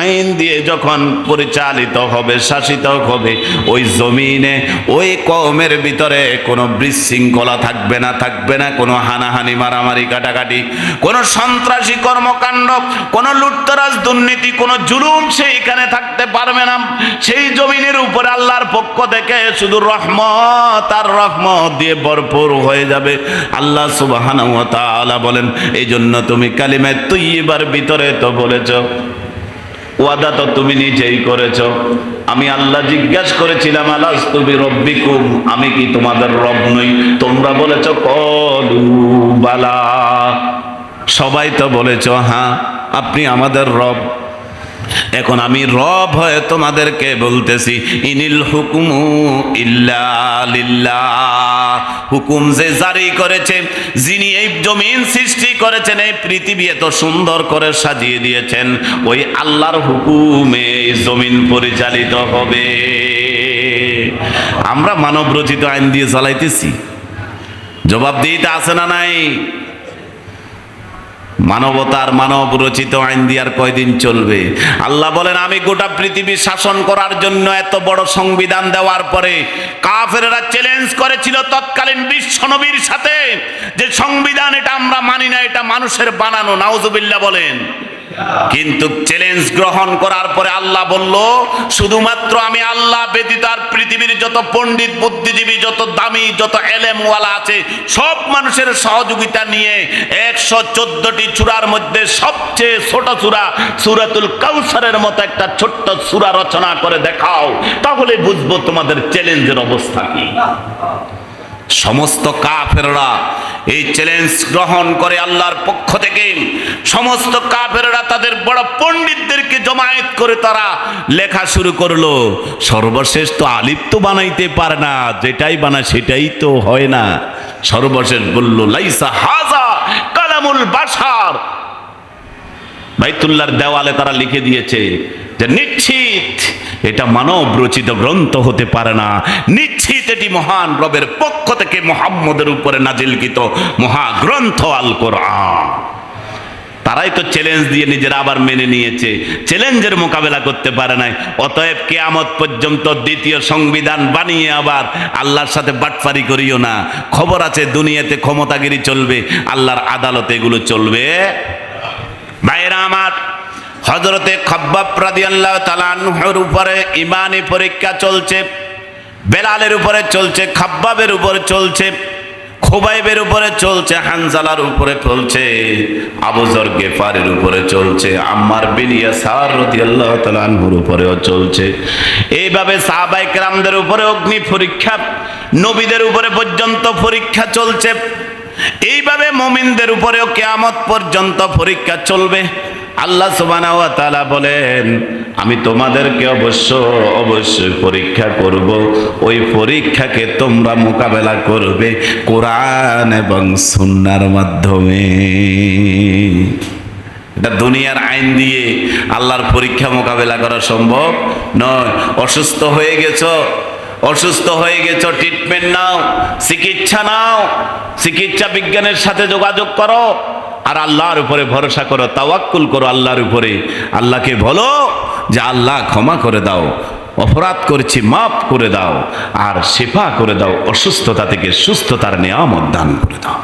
আইন দিয়ে যখন পরিচালিত হবে, শাসিত হবে, ওই জমিনে ওই কমের ভিতরে কোনো বিশৃঙ্খলা থাকবে না থাকবে না, কোনো হানাহানি, মারামারি, কাটাকাটি, কোনো সন্ত্রাসী কর্মকাণ্ড, কোনো লুটতরাজ, দুর্নীতি, কোনো জুলুম সেইখানে থাকতে পারবে না। সেই জমিনের উপরে আল্লাহর পক্ষ থেকে শুধু রহমত আর রহমত দিয়ে ভরপুর হয়ে যাবে। আল্লাহ ওয়া বলেন এই জন্য তুমি কালিমায়ে তৈয়বার ভিতরে তো বলেছ। ওয়াদা তো তুমি নিজেই করেছ। আমি আল্লাহ জিজ্ঞাসা করেছিলাম আলাস তুমি রব্বিকুম আমি কি তোমাদের রব নই? তোমরা বলেছ, কলু বালা। সবাই তো বলেছ হ্যাঁ আপনি আমাদের রব। এখন আমি রব হয়ে তোমাদেরকে বলতেছি, ইনিল হুকুমু ইল্লা হুকুম যে জারি করেছে, যিনি এই জমিন সৃষ্টি করেছেন, এই পৃথিবী এত সুন্দর করে সাজিয়ে দিয়েছেন, ওই আল্লাহর হুকুমে জমিন পরিচালিত হবে। আমরা মানব রচিত আইন দিয়ে চালাইতেছি জবাব দিতে আছে না নাই? মানবতার মানব রচিত আইন দিয়ে আর কয়দিন চলবে? আল্লাহ বলেন, আমি গোটা পৃথিবী শাসন করার জন্য এত বড় সংবিধান দেওয়ার পরে কাফেরেরা চ্যালেঞ্জ করেছিল তৎকালীন বিশ্ব নবীর সাথে যে সংবিধান এটা আমরা মানি না, এটা মানুষের বানানো, নাউজুবিল্লাহ বলেন। কিন্তু চ্যালেঞ্জ গ্রহণ করার পরে আল্লাহ বলল, শুধুমাত্র আমি আল্লাহ ব্যতীত আর পৃথিবীর যত পণ্ডিত বুদ্ধিজীবী যত দামি, যত এলেমওয়ালা আছে, সব মানুষের সহযোগিতা নিয়ে একশো চোদ্দটি চূড়ার মধ্যে সবচেয়ে ছোট চূড়া সুরাতুল কাউসারের মতো একটা ছোট্ট চূড়া রচনা করে দেখাও। তাহলে বুঝব তোমাদের চ্যালেঞ্জের অবস্থা কি। সমস্ত কাফেররা এই চ্যালেঞ্জ গ্রহণ করে আল্লাহর পক্ষ থেকে। সমস্ত কাফেররা তাদের বড় পণ্ডিতদেরকে জমায়েত করে তারা লেখা শুরু করল। সর্বশেষ তো আলিপ তো বানাইতে পারে না, যেটাই বানায় সেটাই তো হয় না। সর্বশেষ বলল, লাইসা হাজা কালামুল বাসার বাইতুল্লাহর দেওয়ালে তারা লিখে দিয়েছে যে, নিশ্চিত এটা মানব রচিত গ্রন্থ হতে পারে না। নিশ্চিত এটি মহান রবের পক্ষ থেকে মোহাম্মদের উপরে নাজিলকৃত মহাগ্রন্থ আল কোরআন। তারাই তো চ্যালেঞ্জ দিয়ে নিজেরা আবার মেনে নিয়েছে। চ্যালেঞ্জের মোকাবেলা করতে পারে নাই। অতএব কেয়ামত পর্যন্ত দ্বিতীয় সংবিধান বানিয়ে আবার আল্লাহর সাথে বাটফারি করিও না। খবর আছে, দুনিয়াতে ক্ষমতাগিরি চলবে, আল্লাহর আদালতে এগুলো চলবে। ভাইরা আমার হজরতে খব্বাব রাদিয়াল্লাহু তাআলা আনহুর উপরে ইমানি পরীক্ষা চলছে, বেলালের উপরে চলছে, খাব্বাবের উপরে চলছে। খোবাইবের উপরে চলছে, হানজালার উপরে চলছে আবুজর গেফারের উপরে চলছে, আম্মার বিনিয়া সার রাদিয়াল্লাহু তাআলা আনহুর উপরেও চলছে। এইভাবে সাহাবায়ে কেরামদের উপরে অগ্নি পরীক্ষা, নবীদের উপরে পর্যন্ত পরীক্ষা চলছে। এইভাবে মমিনদের উপরেও কেয়ামত পর্যন্ত পরীক্ষা চলবে। আল্লাহ তাআলা বলেন, আমি তোমাদেরকে অবশ্য, অবশ্যই পরীক্ষা করব। ওই পরীক্ষাকে তোমরা মোকাবেলা করবে কোরআন এবং সুন্নার মাধ্যমে। এটা দুনিয়ার আইন দিয়ে আল্লাহর পরীক্ষা মোকাবেলা করা সম্ভব নয়। অসুস্থ হয়ে গেছো, অসুস্থ হয়ে গেছো ট্রিটমেন্ট নাও, চিকিৎসা নাও, চিকিৎসা বিজ্ঞানের সাথে যোগাযোগ করো। আর আল্লাহর উপরে ভরসা করো, তাওয়াক্কুল করো আল্লাহর উপরে। আল্লাহকে বলো যে, আল্লাহ ক্ষমা করে দাও, অপরাধ করেছি, মাফ করে দাও, আর সেফা করে দাও, অসুস্থতা থেকে সুস্থতার নিয়ামত দান করে দাও।